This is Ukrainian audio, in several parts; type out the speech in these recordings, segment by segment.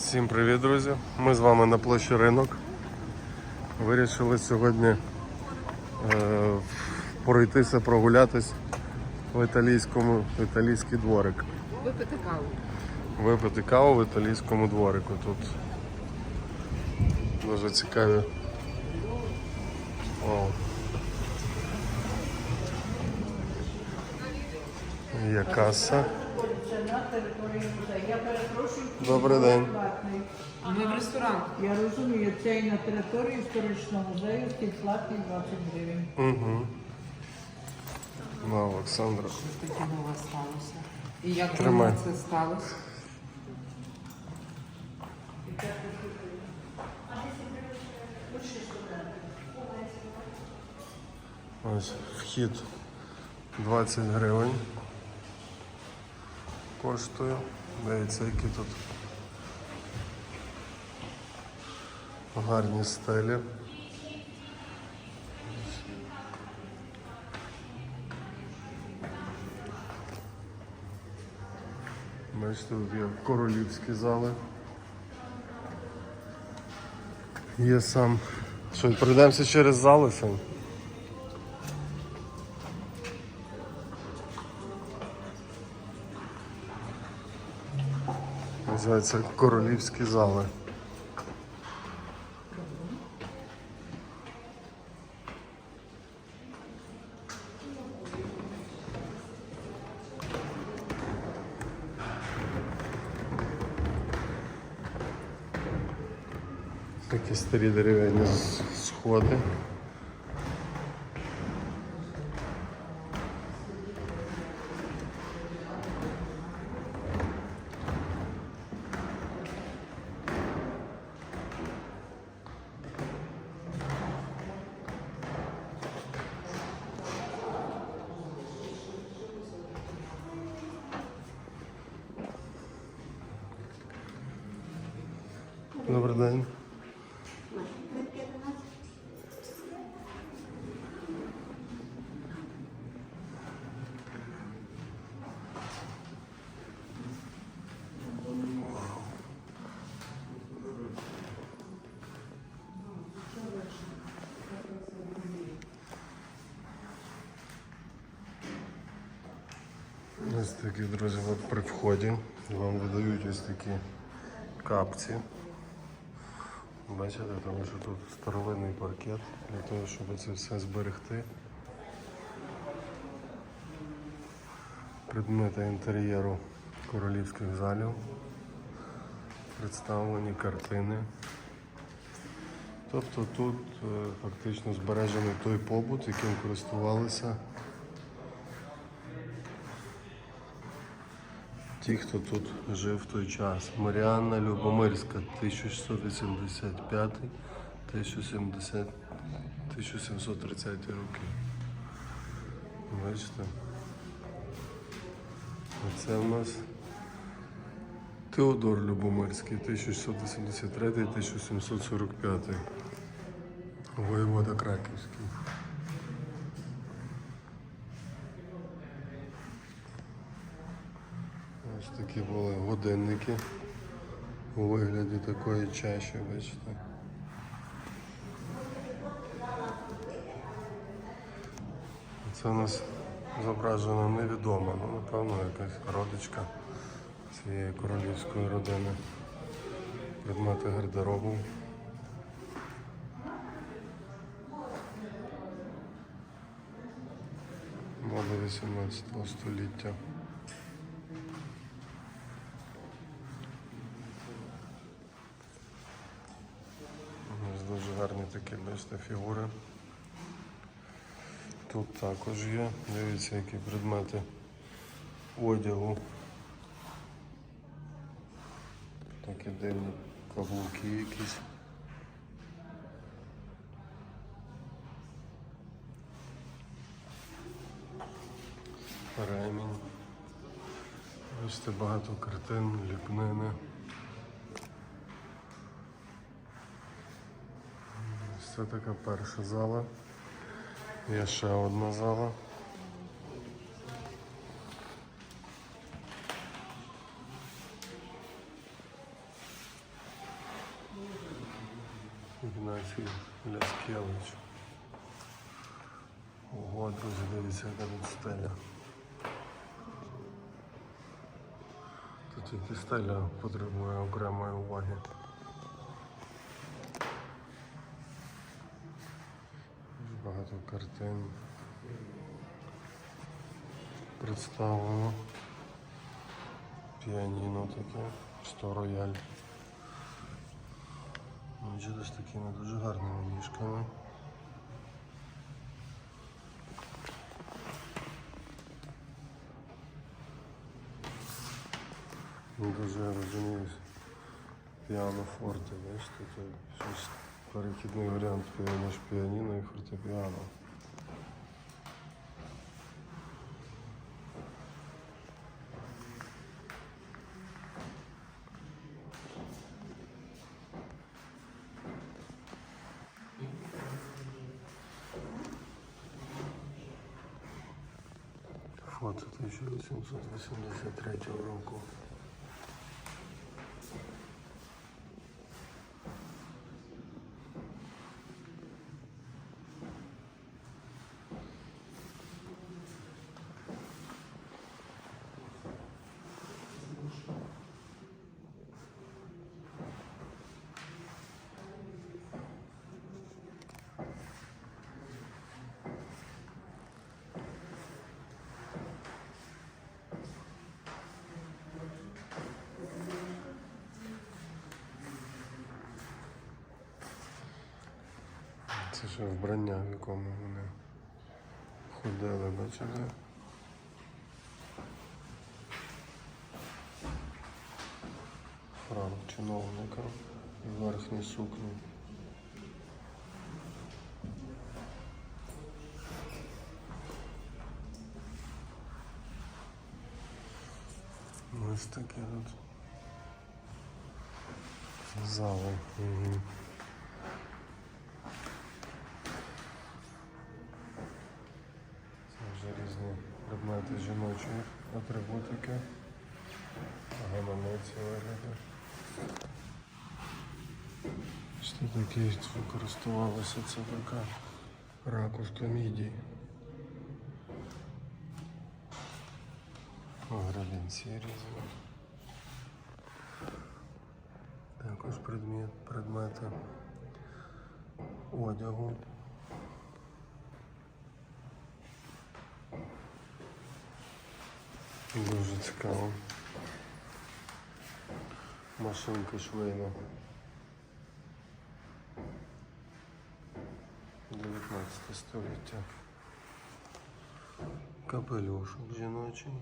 Всім привіт, друзі! Ми з вами на площі ринок. Вирішили сьогодні е, пройтися, прогулятись в італійському в італійський дворик. Випити каву. Випити каву в італійському дворику. Тут дуже цікаві. О. Є каса. Я перепрошую, Добрий день. платний. Ми в ресторан. Я розумію, це і на території історичного музею вхід платний 20 гривень. Угу. Ну, Олександра. Що ж таке нове сталося? І як Тримай. давно це сталося? Ось вхід 20 гривень коштує. Дивіться, які тут гарні стелі. Бачите, тут є королівські зали. Є сам. Що, пройдемося через зали сам? Називається королівські зали. Такі старі дерев'яні сходи. Ось такі, друзі, при вході вам видають ось такі капці. Бачите, тому що тут старовинний паркет для того, щоб це все зберегти. Предмети інтер'єру королівських залів, представлені картини. Тобто тут е, фактично збережений той побут, яким користувалися ті, хто тут жив в той час. Маріанна Любомирська, 1685 1070 1730 роки. Бачите? Оце в нас Теодор Любомирський, 1683-1745. Воєвода Краківський. Ось такі були годинники у вигляді такої чаші, бачите. Це у нас зображено невідомо, ну напевно якась родичка цієї королівської родини. Предмети гардеробу. Мода 18 століття. Ось дуже гарні такі, бачите, фігури. Тут також є. Дивіться, які предмети одягу. Такі дивні каблуки якісь. Ремінь. Бачите, багато картин, ліпнини. Це така перша зала. Є ще одна зала. Ігнатій Ляскевич. Ого, друзі, дивіться, яка тут стеля. Тут тільки стеля потребує окремої уваги. Дуже Багато картин представлено. Піаніно таке, сто рояль. Бачите, з такими дуже гарними ніжками. Ну, Дуже розумію. Піано форте, бачите, це щось перехідний варіант між піаніно і фортепіано. Фото 1883 року. Це ще вбрання, в якому вони ходили, бачите? Франк чиновника в верхній сукні. Ось таке тут. Зали. Угу. Предмети жіночої атрибутики. Гаманець вигляди. Що таке використовувалося це така ракушка мідій. Грабінці різні. Також предмет, предмети одягу. Дуже цікаво. Машинка швейна. 19 століття. Капелюшок жіночий.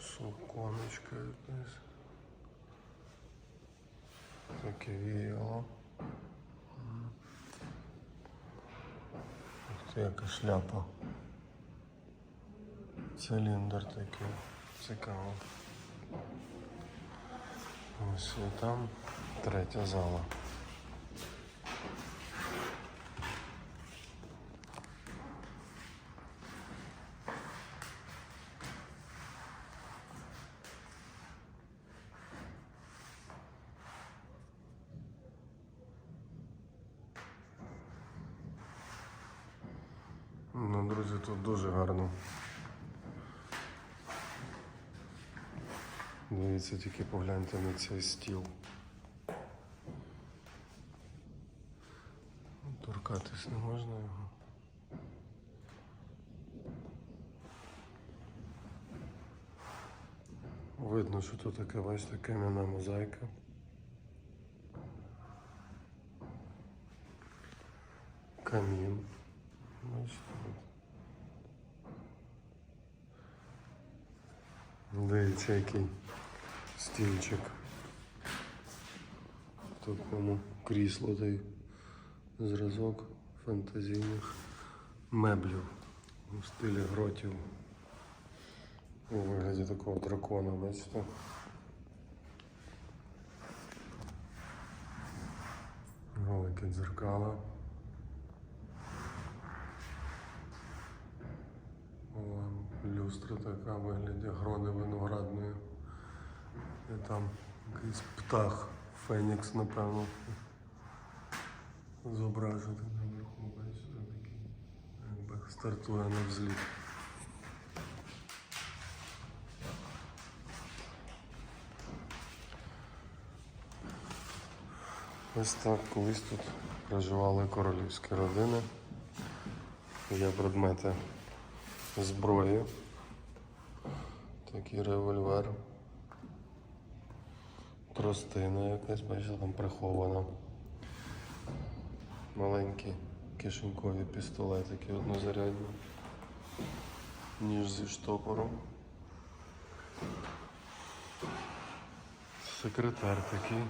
Суконочка якась. Таке віяло. Ух яка шляпа. Циліндр такий. Цікаво. Ось і там третя зала. Ну, друзі, тут дуже гарно. Дивіться, тільки погляньте на цей стіл. Торкатись не можна його. Видно, що тут таке, бачите, кам'яна мозаїка. Камін. Бачите. Дивіться, який стільчик. Тут йому крісло та й зразок фантазійних меблів у стилі гротів. У вигляді такого дракона, бачите? Великі дзеркала. Люстра така в вигляді грони виноградної. І там якийсь птах Фенікс, напевно. Зображений наверху, бачите, такий. Якби стартує на взліт. Ось так колись тут проживали королівські родини. Є предмети зброї. Такий револьвер. Тростина якась, бачите, там прихована. Маленькі кишенькові пістолетики однозарядні. Ніж зі штопором. Секретар такий.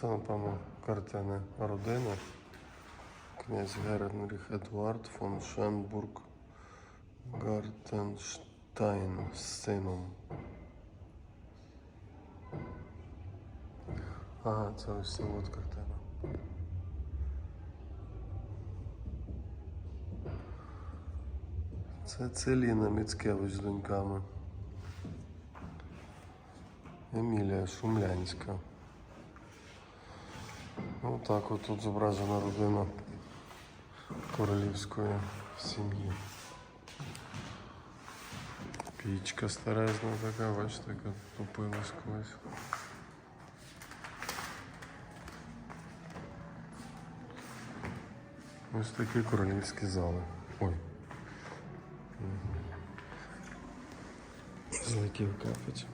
Це, напевно, картини родини. Князь Генріх Едуард фон Шенбург Гартенштайн з сином. Ага, це ось от картина. Це Целіна Міцкевич з доньками. Емілія Шумлянська. Ну так от тут зображена родина королівської сім'ї. Пічка старезна така, бачите, яка тупилась колись. Ось такі королівські зали. Ой. Мгм. Злетів капець.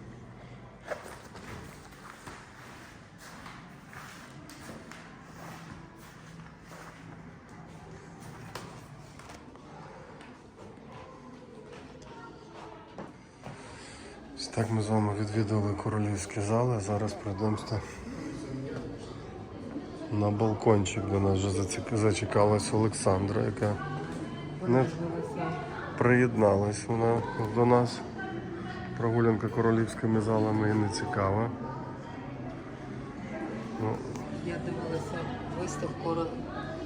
Так ми з вами відвідали королівські зали. Зараз пройдемося на балкончик, де нас вже зачекалась Олександра, яка не приєдналась вона до нас. Прогулянка королівськими залами і не цікава. Ну, Я дивилася виставку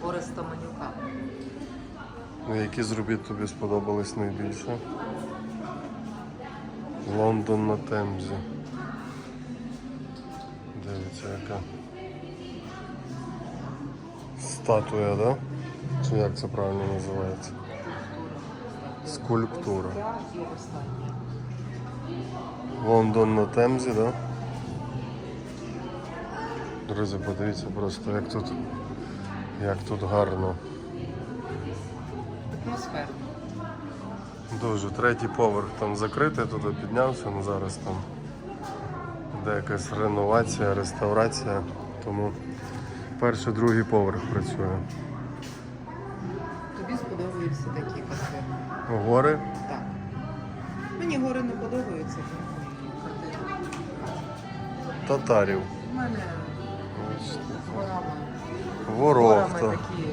Ореста Манюка. ну, які з робіт тобі сподобались найбільше? Лондон на Темзі. Дивіться, яка статуя, да? Чи як це правильно називається? Скульптура. Лондон на Темзі, да? Друзі, подивіться просто, як тут, як тут гарно. Атмосферно. Дуже третій поверх там закритий, туди піднявся, але зараз там де якась реновація, реставрація, тому перший, другий поверх працює. Тобі сподобаються такі кафе. Гори Так. Мені гори не подобаються, татарів. У мене з горами. Ворохта. горами такі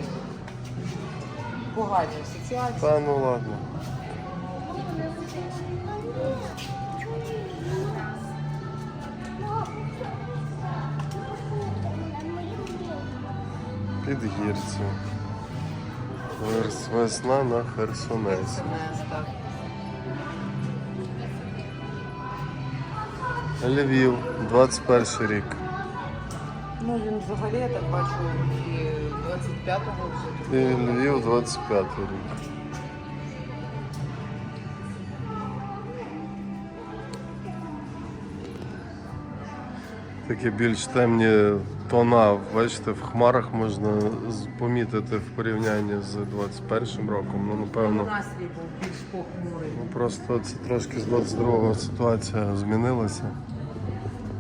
погані асоціації. Та ну ладно. Підгірці. Верс- Весна на Херсонесі. Львів, 21 рік. Ну він взагалі, я так бачу, і 25-го вже І. Львів 25 рік. Такі більш темні тона, бачите, в хмарах можна помітити в порівнянні з 21 роком. Ну, напевно, Настрій був більш похмурий. ну, просто це трошки з 22-го ситуація змінилася.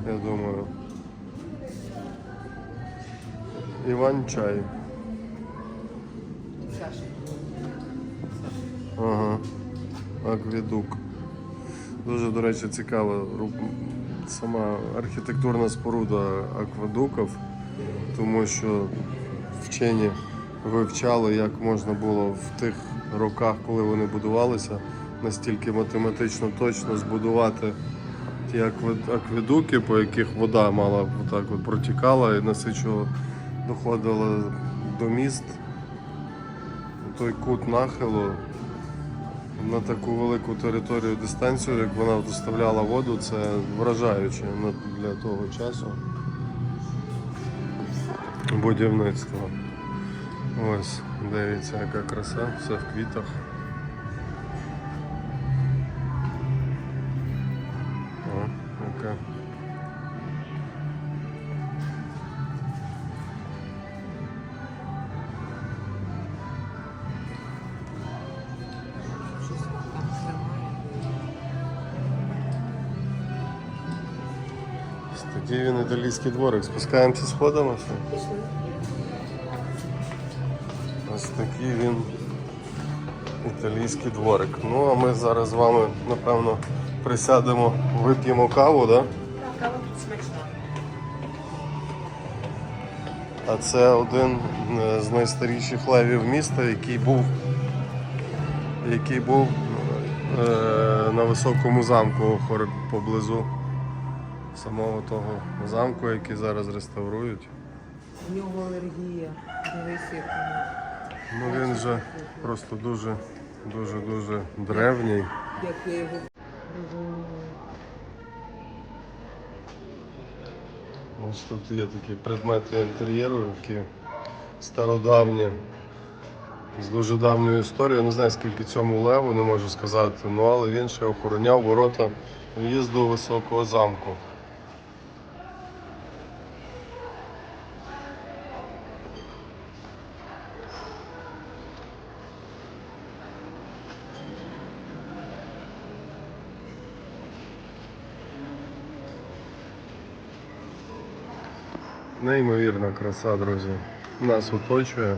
Я думаю. Іван Чай. Саша. Ага. Акведук. Дуже, до речі, цікава сама архітектурна споруда акведуків, тому що вчені вивчали, як можна було в тих роках, коли вони будувалися, настільки математично точно збудувати ті акведуки, по яких вода мала отак от протікала і насичувала, доходила до міст. Той кут нахилу на таку велику територію дистанцію, як вона доставляла воду, це вражаюче для того часу. Будівництво. Ось, дивіться, яка краса, все в квітах. Італійський дворик. Спускаємося сходами. Ось такий він італійський дворик. Ну а ми зараз з вами, напевно, присядемо, вип'ємо каву, так? Да? Кава смачна. А це один е, з найстаріших левів міста, який був, який був е, на високому замку поблизу самого того замку, який зараз реставрують. У нього алергія. Дивись. Ну він же просто дуже, дуже, дуже древній. Як його Ось тут є такі предмети інтер'єру, які стародавні, з дуже давньою історією. Не знаю, скільки цьому леву, не можу сказати, ну але він ще охороняв ворота в'їзду високого замку. Неймовірна краса, друзі. Нас оточує.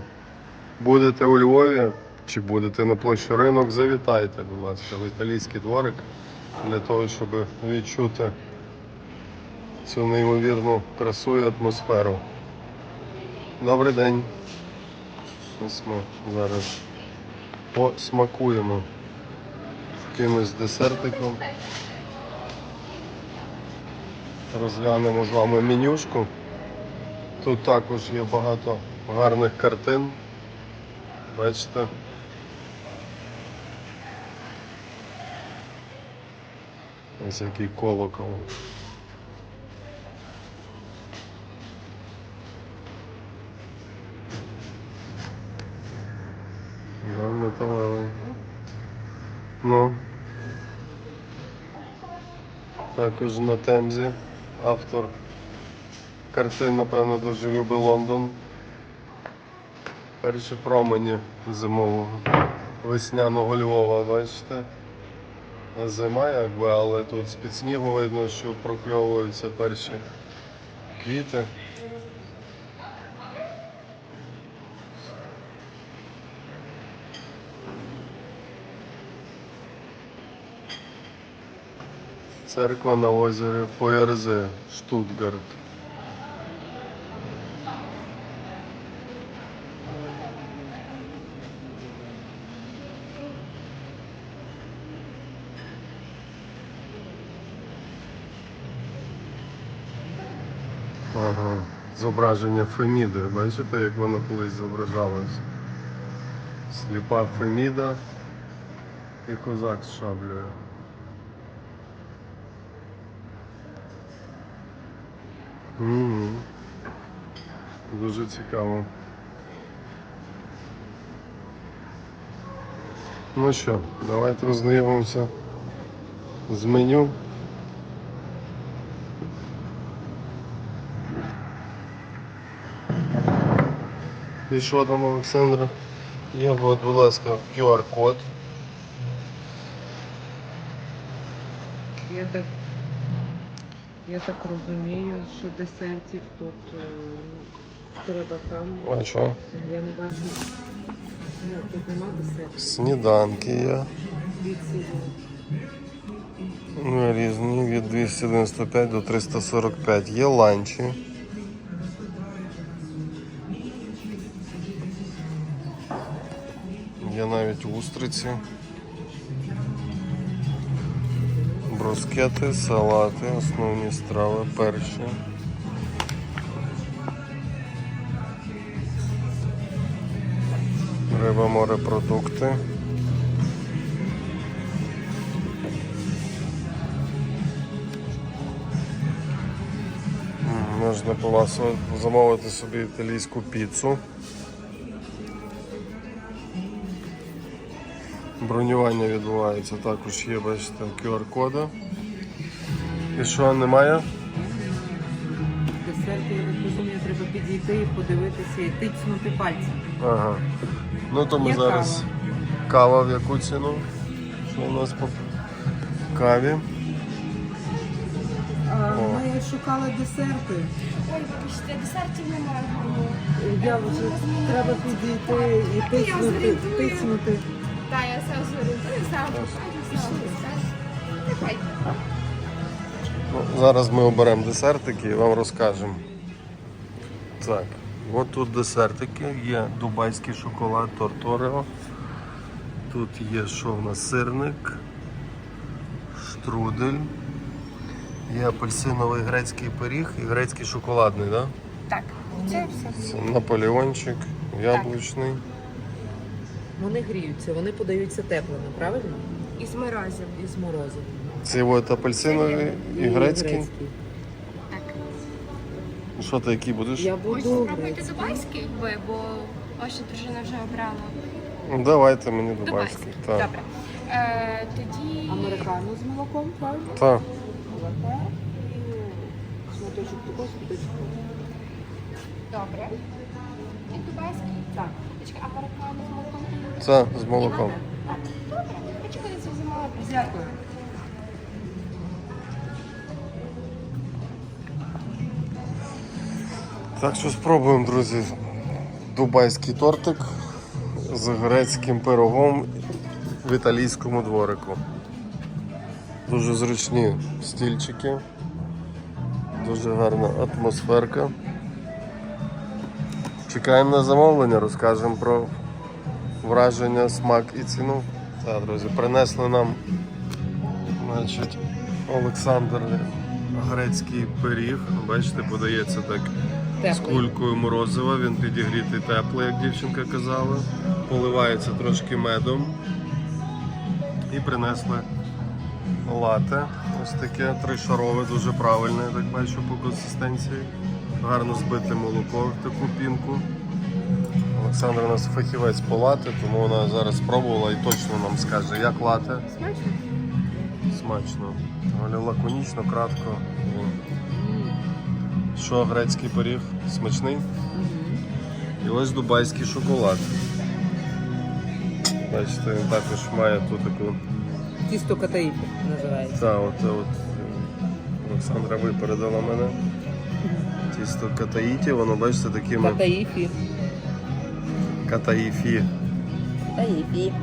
Будете у Львові чи будете на площі ринок, завітайте, будь ласка, в італійський дворик для того, щоб відчути цю неймовірну красу і атмосферу. Добрий день. Ми зараз посмакуємо якимось десертиком. Розглянемо з вами менюшку. Тут також є багато гарних картин. Бачите? Ось який колокол. Да, металевий. Ну. Також на темзі автор картин, напевно, дуже любить Лондон. Перші промені зимового весняного Львова, бачите? Зима якби, але тут з-під снігу видно, що прокльовуються перші квіти. Церква на озері Поярзе, Штутгарт. Ага. Зображення Феміди. Бачите, як воно колись зображалось? Сліпа Феміда і козак з шаблею. Мгм. Дуже цікаво. Ну що, давайте ознайомимося з меню. Що там, Олександра? Є, будь ласка, QR-код. Я так, я так розумію, що десертів тут е, треба там. А що? Я не бачу. Ну, тут нема десертів. Сніданки є. Ну, різні від 295 до 345. Є ланчі. Лежать устриці, брускети, салати, основні страви, перші. Риба, морепродукти. Можна замовити собі італійську піцу. Бронювання відбувається, також є, бачите, QR-коди. І що, немає? Десерти, я так розумію, треба підійти і подивитися і тицнути пальцем. Ага. Ну то ми Є зараз кава в яку ціну? Що у нас по каві? Ми шукали десерти. Ой, вибачте, десертів немає. Я вже треба підійти і тиснути, зорієнтую. тиснути. Так, я сам зорієнтую. Ну, зараз ми оберемо десертики і вам розкажемо. Так, от тут десертики, є дубайський шоколад торт Орео. Тут є що в нас сирник, штрудель, є апельсиновий грецький пиріг і грецький шоколадний, да? Так, це все. Це наполеончик, яблучний. Вони гріються, вони подаються теплими, правильно? Із морозив. І з морозом. Це от апельсиновий і грецький. Так. Що ти який будеш? Я буду спробувати грецький. дубайський, ви, бо ваша дружина вже обрала. Ну, Давайте мені дубайський. Так. Добре. Е, тоді... Американу з молоком, правильно? Так. Молока і шматочок такого, шматочок. Добре. І дубайський. Так. Точка, американо з молоком. Це з молоком. Дякую. Так що спробуємо, друзі, дубайський тортик з грецьким пирогом в італійському дворику. Дуже зручні стільчики, дуже гарна атмосферка. Чекаємо на замовлення, розкажемо про враження, смак і ціну. Так, друзі, принесли нам значить, Олександр грецький пиріг. Бачите, подається так з кулькою морозива, він підігрітий теплий, як дівчинка казала. Поливається трошки медом. І принесли лате. Ось таке тришарове, дуже правильне, я так бачу по консистенції. Гарно збите молоко в таку пінку. Олександр у нас фахівець по лате, тому вона зараз спробувала і точно нам скаже, як лате. Смачно? Смачно. Але лаконічно, кратко. Що грецький пиріг? Смачний? І ось дубайський шоколад. Бачите, він також має тут таку. Тісто катаїфі називається. Та, от, от Олександра випередила мене. Тісто катаїті, воно бачите такими Катаїфі. Катаїфі. Катаїфі.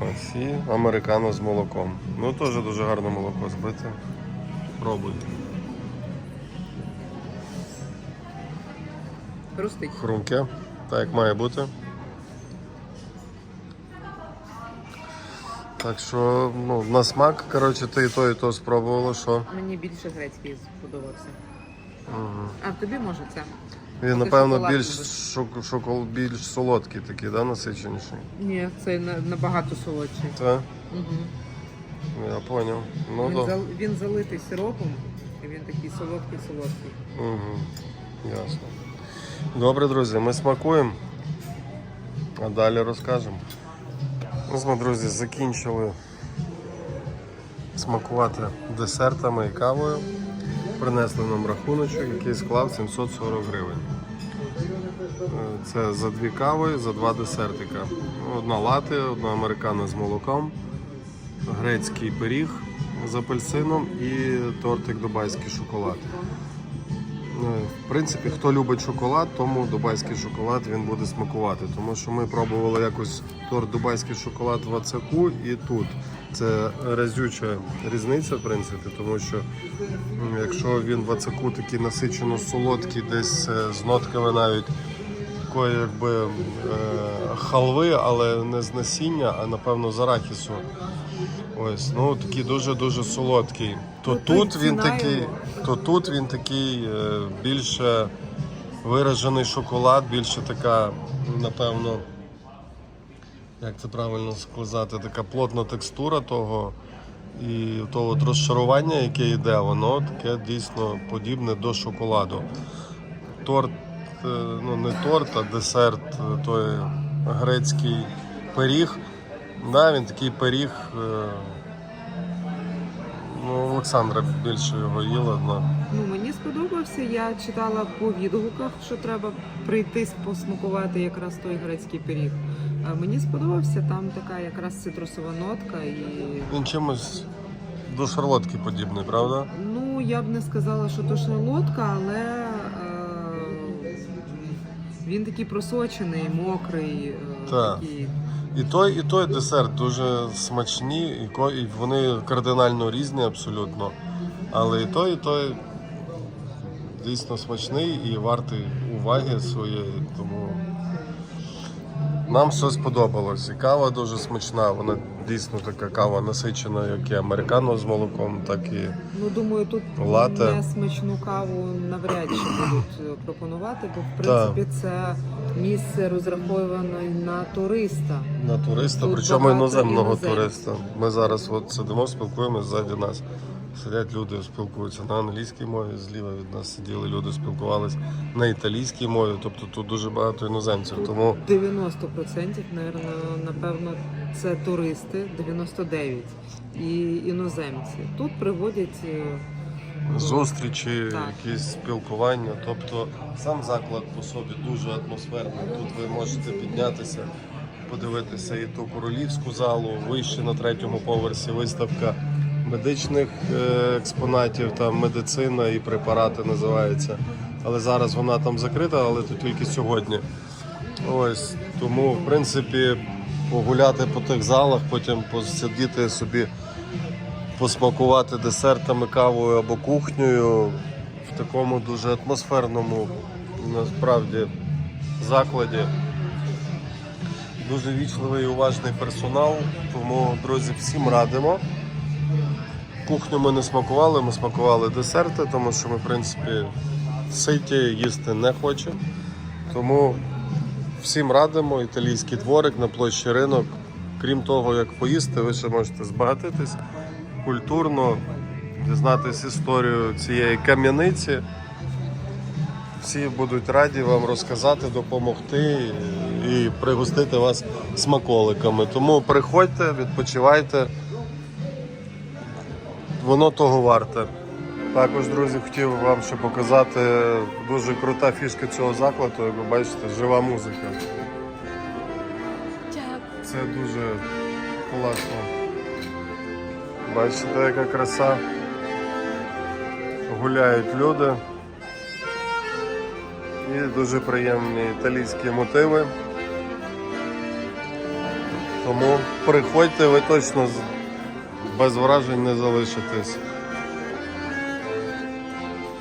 Ось і американо з молоком. Ну теж дуже гарне молоко збите. Пробуйте. Хрустить. Хрумке, так як має бути. Так що, ну, на смак, коротше, ти і то, і то спробувала, що Мені більше грецький сподобався. А тобі може це? він, напевно, більш, шок, шокол, більш солодкий такий, да, насиченіший. Ні, це на- набагато солодший. Так, Угу. я зрозумів. Ну, він, то. зал, він залитий сиропом, і він такий солодкий-солодкий. Угу. Ясно. Добре, друзі, ми смакуємо, а далі розкажемо. Ось ми, друзі, закінчили смакувати десертами і кавою. Принесли нам рахуночок, який склав 740 гривень. Е, Це за дві кави, за два десертика. Одна лати, одна американо з молоком, грецький пиріг з апельсином і тортик дубайський шоколад. Е, В принципі, хто любить шоколад, тому дубайський шоколад він буде смакувати. Тому що ми пробували якось торт дубайський шоколад в Ацаку і тут. Це разюча різниця, в принципі, тому що якщо він в Ацаку такий насичено солодкий, десь е, з нотками навіть такої якби е, халви, але не з насіння, а напевно з арахісу. Ось, ну такий дуже-дуже солодкий. То Ну, тут він такий, то тут він такий е, більше виражений шоколад, більше така, напевно, як це правильно сказати, така плотна текстура того. І то от розчарування, яке йде, воно таке дійсно подібне до шоколаду. Торт, е, ну не торт, а десерт, е, той грецький пиріг. Да, він такий пиріг. е, Ну, Олександра більше його їла. Ну. Ну, мені сподобався. Я читала по відгуках, що треба прийти посмакувати якраз той грецький пиріг. Мені сподобався, там така якраз цитрусова нотка і Він чимось до шарлотки подібний, правда? ну я б не сказала, що то шарлотка, але е, він такий просочений, мокрий. е, Так. такий. І той, і той десерт дуже смачні, і ко- і вони кардинально різні абсолютно. Але і той, і той дійсно смачний і вартий уваги своєї. Тому нам все сподобалось. І кава дуже смачна, вона дійсно така кава насичена, як і американо з молоком, так і Ну, думаю, тут Лате. несмачну каву навряд чи будуть е, пропонувати, бо в принципі це місце розраховане на туриста. на туриста, Тут причому іноземного туриста. Ми зараз от сидимо, спілкуємося ззаді нас. Сидять люди, спілкуються на англійській мові, зліва від нас сиділи люди, спілкувалися на італійській мові. Тобто тут дуже багато іноземців. Тому 90%, напевно, напевно, це туристи, 99 і іноземці. Тут приводять е, зустрічі, Так. якісь спілкування. Тобто сам заклад по собі дуже атмосферний. Тут ви можете піднятися, подивитися і ту королівську залу, вище на третьому поверсі виставка медичних е, експонатів, там медицина і препарати називається. Але зараз вона там закрита, але то тільки сьогодні. Ось тому, в принципі, погуляти по тих залах, потім посидіти собі посмакувати десертами, кавою або кухнею в такому дуже атмосферному насправді закладі. Дуже вічливий і уважний персонал, тому, друзі, всім радимо. Кухню ми не смакували, ми смакували десерти, тому що ми, в принципі, ситі, їсти не хочемо. Тому всім радимо, італійський дворик на площі ринок. Крім того, як поїсти, ви ще можете збагатитись культурно, дізнатись історію цієї кам'яниці. Всі будуть раді вам розказати, допомогти і пригостити вас смаколиками. Тому приходьте, відпочивайте. Воно того варте. Також, друзі, хотів вам ще показати дуже крута фішка цього закладу, як ви бачите, жива музика. Це дуже класно. Бачите, яка краса. Гуляють люди. І дуже приємні італійські мотиви. Тому приходьте, ви точно з- без вражень не залишитись.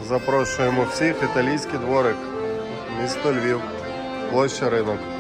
Запрошуємо всіх, італійський дворик, місто Львів, площа ринок.